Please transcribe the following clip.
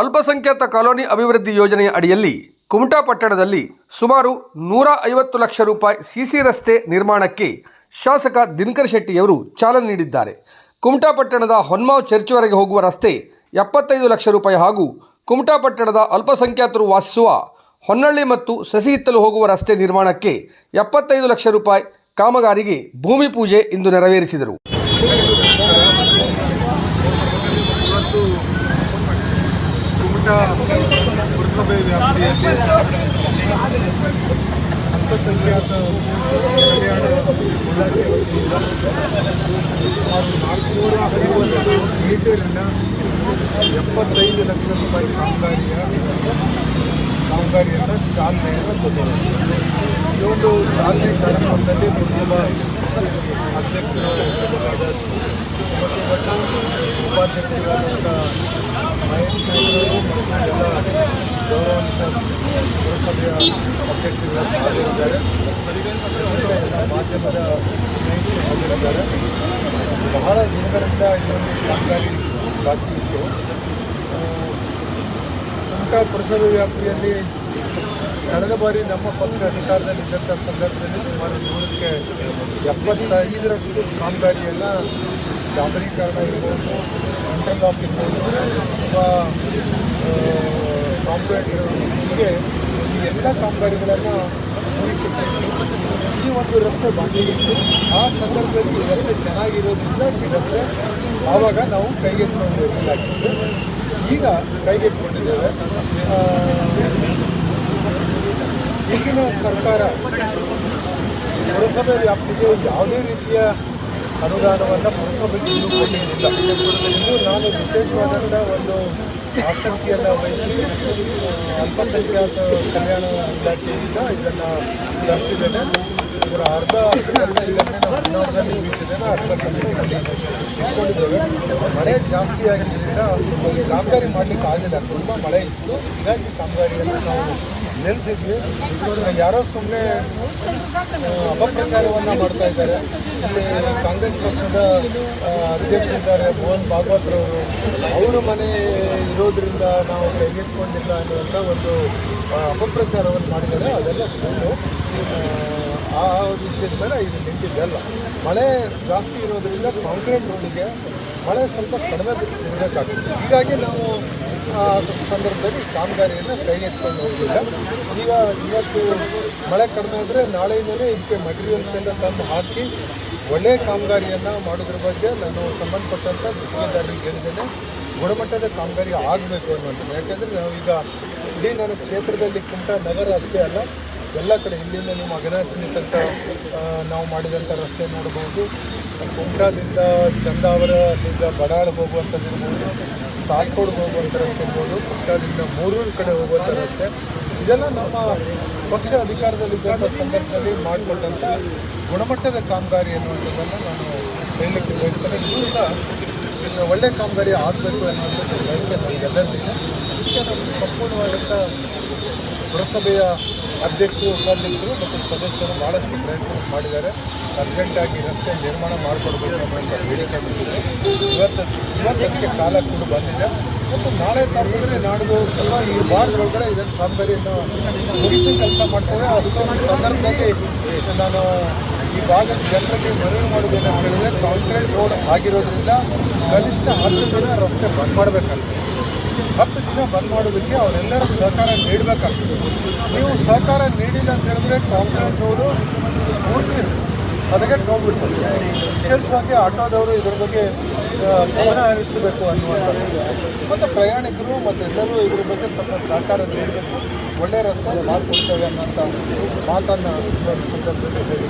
ಅಲ್ಪಸಂಖ್ಯಾತ ಕಾಲೋನಿ ಅಭಿವೃದ್ಧಿ ಯೋಜನೆಯ ಅಡಿಯಲ್ಲಿ ಕುಮಟಾ ಪಟ್ಟಣದಲ್ಲಿ ಸುಮಾರು ನೂರ ಐವತ್ತು ಲಕ್ಷ ರೂಪಾಯಿ ಸಿಸಿ ರಸ್ತೆ ನಿರ್ಮಾಣಕ್ಕೆ ಶಾಸಕ ದಿನಕರ್ ಶೆಟ್ಟಿಯವರು ಚಾಲನೆ ನೀಡಿದ್ದಾರೆ. ಕುಮಟಾ ಪಟ್ಟಣದ ಹೊನ್ಮಾವ್ ಚರ್ಚ್ವರೆಗೆ ಹೋಗುವ ರಸ್ತೆ ಎಪ್ಪತ್ತೈದು ಲಕ್ಷ ರೂಪಾಯಿ ಹಾಗೂ ಕುಮಟಾ ಪಟ್ಟಣದ ಅಲ್ಪಸಂಖ್ಯಾತರು ವಾಸಿಸುವ ಹೊನ್ನಳ್ಳಿ ಮತ್ತು ಸಸಿಹಿತ್ತಲು ಹೋಗುವ ರಸ್ತೆ ನಿರ್ಮಾಣಕ್ಕೆ ಎಪ್ಪತ್ತೈದು ಲಕ್ಷ ರೂಪಾಯಿ ಕಾಮಗಾರಿಗೆ ಭೂಮಿ ಪೂಜೆ ಇಂದು ನೆರವೇರಿಸಿದರು. ಇವತ್ತು ಕುಮಟಾ ಪುರಸಭೆ ವ್ಯಾಪ್ತಿಯಲ್ಲಿ ಅಲ್ಪಸಂಖ್ಯಾತ ಕಲ್ಯಾಣ ಇಲಾಖೆ ವತಿಯಿಂದ ಸುಮಾರು ನಾಲ್ಕುನೂರ ಐವತ್ತು ಮೀಟರಿನ ಎಪ್ಪತ್ತೈದು ಲಕ್ಷ ರೂಪಾಯಿ ಕಾಮಗಾರಿಯ ಕಾಮಗಾರಿಯನ್ನು ಚಾಲನೆಯನ್ನು ಕೊಟ್ಟಿದೆ ಈ ಒಂದು ಚಾಲನೆ ಕಾರ್ಯಕ್ರಮದಲ್ಲಿ ಪುರಸಭಾ ಅಧ್ಯಕ್ಷರು ಉಪಾಧ್ಯಕ್ಷರಾದಂಥ ಎಲ್ಲ ಗೌರವಾನ್ವಿತ ಪುರಸಭೆಯ ಮಾಧ್ಯಮದ ಬಹಳ ದಿನಗಳಿಂದ ಇದೊಂದು ಕಾಮಗಾರಿ ಬಾಕಿ ಇತ್ತು ಕುಮಟಾ ಪುರಸಭೆ ವ್ಯಾಪ್ತಿಯಲ್ಲಿ ಕಳೆದ ಬಾರಿ ನಮ್ಮ ಪಕ್ಷ ಅಧಿಕಾರದಲ್ಲಿದ್ದಂಥ ಸಂದರ್ಭದಲ್ಲಿ ಸುಮಾರು ನೂರಕ್ಕೆ ಎಪ್ಪತ್ತೈದರಷ್ಟು ಕಾಮಗಾರಿಯನ್ನು ಡಾಂಬರೀಕರಣ ಇರ್ಬೋದು ಇಂಟರ್ಲಾಕ್ ಆಗಿರ್ಬೋದು ಅಥವಾ ಕಾಂಕ್ರೀಟ್ ಹೀಗೆ ಈ ಎಲ್ಲ ಕಾಮಗಾರಿಗಳನ್ನು ಈ ಒಂದು ರಸ್ತೆ ಬಂದಿತ್ತು ಆ ಸಂದರ್ಭದಲ್ಲಿ ರಸ್ತೆ ಚೆನ್ನಾಗಿರೋದ್ರಿಂದ ಈ ರಸ್ತೆ ಆವಾಗ ನಾವು ಕೈಗೆತ್ತಿಕೊಂಡು ಇರಲಾಗಿತ್ತು ಈಗ ಕೈಗೆತ್ತಿಕೊಂಡಿದ್ದೇವೆ. ಈಗಿನ ಸರ್ಕಾರ ಪುರಸಭೆ ವ್ಯಾಪ್ತಿಗೆ ಯಾವುದೇ ರೀತಿಯ ಅನುದಾನವನ್ನು ಪಡ್ಕೋಬೇಕು ಇದು ನಾನು ವಿಶೇಷವಾದಂಥ ಒಂದು ಆಸಕ್ತಿಯನ್ನು ವಹಿಸಿ ಅಲ್ಪಸಂಖ್ಯಾತ ಕಲ್ಯಾಣ ಇಲಾಖೆಯಿಂದ ಇದನ್ನು ತರಿಸಿದ್ದೇನೆ ಇದರ ಅರ್ಧ ಇಟ್ಕೊಂಡಿದ್ದೇವೆ ಮಳೆ ಜಾಸ್ತಿ ಆಗಿದ್ದರಿಂದ ಕಾಮಗಾರಿ ಮಾಡಲಿಕ್ಕೆ ಆಗಿಲ್ಲ ತುಂಬ ಮಳೆ ಇತ್ತು. ಹೀಗಾಗಿ ಕಾಮಗಾರಿಯನ್ನು ನಾವು ನಿಲ್ಲಿಸಿದ್ವಿ ಯಾರೋ ಸುಮ್ಮನೆ ಅಪಪ್ರಚಾರವನ್ನು ಮಾಡ್ತಾ ಇದ್ದಾರೆ. ಇಲ್ಲಿ ಕಾಂಗ್ರೆಸ್ ಪಕ್ಷದ ಅಧ್ಯಕ್ಷರಿದ್ದಾರೆ ಮೋಹನ್ ಭಾಗವತ್ರವರು. ಅವರ ಮನೆ ಇರೋದ್ರಿಂದ ನಾವು ಕೈಗೆತ್ಕೊಂಡಿಲ್ಲ ಅನ್ನುವಂಥ ಒಂದು ಅಪಪ್ರಚಾರವನ್ನು ಮಾಡಿದ್ದಾರೆ. ಅದೆಲ್ಲ ಸುಳ್ಳು. ಆ, ವಿಷಯದ ಮೇಲೆ ಇದು ನಿಂತಿದ್ದಲ್ಲ ಮಳೆ ಜಾಸ್ತಿ ಇರೋದ್ರಿಂದ ಕಾಂಕ್ರೀಟ್ ರೋಡಿಗೆ ಮಳೆ ಸ್ವಲ್ಪ ಕಡಿಮೆ ಇರಬೇಕಾಗ್ತದೆ ಹೀಗಾಗಿ ನಾವು ಸಂದರ್ಭದಲ್ಲಿ ಕಾಮಗಾರಿಯನ್ನು ಕೈಗೆತ್ಕೊಂಡು ಹೋಗಿಲ್ಲ ಈಗ ಇವತ್ತು ಮಳೆ ಕಡಿಮೆ ಆದರೆ ನಾಳೆಯಿಂದಲೇ ಇದಕ್ಕೆ ಮಟೀರಿಯಲ್ಸ್ ತಂದು ಹಾಕಿ ಒಳ್ಳೆಯ ಕಾಮಗಾರಿಯನ್ನು ಮಾಡೋದ್ರ ಬಗ್ಗೆ ನಾನು ಸಂಬಂಧಪಟ್ಟಂಥ ಗುತ್ತಿಗೆದಾರರಿಗೆ ಹೇಳಿದ್ದೇನೆ. ಗುಣಮಟ್ಟದ ಕಾಮಗಾರಿ ಆಗಬೇಕು ಅನ್ನೋದು ಯಾಕೆಂದರೆ ಈಗ ಇಡೀ ನಾನು ಕ್ಷೇತ್ರದಲ್ಲಿ ಕುಂಟ ನಗರ ಅಷ್ಟೇ ಅಲ್ಲ, ಎಲ್ಲ ಕಡೆ ಇಲ್ಲಿಂದ ನಿಮ್ಮ ಅಗನಾಶಿನಿ ತನಕ ನಾವು ಮಾಡಿದಂಥ ರಸ್ತೆ ನೋಡ್ಬೋದು ಕುಮಟಾದಿಂದ ಚಂದಾವರದಿಂದ ಬಡಾಳ್ ಹೋಗುವಂಥದ್ದು ಇರ್ಬೋದು ಸಾಲ್ಕೋಡ್ಗೆ ಹೋಗುವಂಥ ರಸ್ತೆ ಇರ್ಬೋದು ಕುಮಟಾದಿಂದ ಮೂರೂರು ಕಡೆ ಹೋಗುವಂಥ ರಸ್ತೆ ಇದೆಲ್ಲ ನಮ್ಮ ಪಕ್ಷ ಅಧಿಕಾರದಲ್ಲಿದ್ದಂಥ ಸಂದರ್ಭದಲ್ಲಿ ಮಾಡಿಕೊಂಡಂಥ ಗುಣಮಟ್ಟದ ಕಾಮಗಾರಿ ಅನ್ನುವಂಥದ್ದನ್ನು ನಾನು ಹೇಳಲಿಕ್ಕೆ ಬಯಸ್ತೇನೆ. ಇದು ಸಹ ಇನ್ನು ಒಳ್ಳೆ ಕಾಮಗಾರಿ ಆಗಬೇಕು ಅನ್ನುವಂಥದ್ದು ಇದಕ್ಕೆ ನಮ್ಮ ಸಂಪೂರ್ಣವಾದಂಥ ಪುರಸಭೆಯ ಅಧ್ಯಕ್ಷರು, ಉಪಾಧ್ಯಕ್ಷರು ಮತ್ತು ಸದಸ್ಯರು ಭಾಳಷ್ಟು ಪ್ರಯತ್ನ ಮಾಡಿದ್ದಾರೆ. ಅರ್ಜೆಂಟಾಗಿ ರಸ್ತೆ ನಿರ್ಮಾಣ ಮಾಡಿಕೊಡ್ಬೇಕು ಅನ್ನೋಂಥ ಬೇಡಿಕೆ ಬಂದಿದೆ. ಇವತ್ತು ಇವತ್ತಕ್ಕೆ ಕಾಲ ಕೂಡ ಬಂದಿದೆ. ಮತ್ತು ನಾಳೆ ತಪ್ಪಿದ್ರೆ ನಾಡಿದ್ದು ಅಥವಾ ಈ ವಾರದೊಳಗಡೆ ಇದನ್ನು ಕಾಮಗಾರಿಯನ್ನು ಮುಗಿಸಿ ಕೆಲಸ ಮಾಡ್ತೇವೆ. ಅಷ್ಟೊಂದು ಸಂದರ್ಭದಲ್ಲಿ ನಾನು ಈ ಭಾಗದ ಜನರಿಗೆ ಮನವಿ ಮಾಡೋದೇನು ಅಂತ ಹೇಳಿದ್ರೆ ಕಾಂಕ್ರೀಟ್ ರೋಡ್ ಆಗಿರೋದ್ರಿಂದ ಕನಿಷ್ಠ ಹತ್ತು ದಿನ ರಸ್ತೆ ಬಂದ್ ಮಾಡಬೇಕಾಗ್ತದೆ ಹತ್ತು ದಿನ ಬಂದ್ ಮಾಡೋದಕ್ಕೆ ಅವರೆಲ್ಲರೂ ಸಹಕಾರ ನೀಡಬೇಕಾಗ್ತದೆ. ನೀವು ಸಹಕಾರ ನೀಡಿಲ್ಲ ಅಂತ ಹೇಳಿದ್ರೆ ಕಾಂಗ್ರೆಸ್ ಅವರು ಪೂರ್ತಿ ಅದಕ್ಕೆ ಹೋಗ್ಬಿಡ್ತಾರೆ ವಿಶೇಷವಾಗಿ ಆಟೋದವರು ಇದ್ರ ಬಗ್ಗೆ ಗಮನ ಹರಿಸಬೇಕು ಅನ್ನುವಂಥದ್ದು. ಮತ್ತು ಪ್ರಯಾಣಿಕರು ಮತ್ತು ಎಲ್ಲರೂ ಇದ್ರ ಬಗ್ಗೆ ಸ್ವಲ್ಪ ಸಹಕಾರ ನೀಡಬೇಕು. ಒಳ್ಳೆಯ ರಸ್ತೆ ಮಾಡಿಕೊಡ್ತೇವೆ ಅನ್ನೋಂಥ ಮಾತನ್ನು ಸಂದರ್ಭದಲ್ಲಿ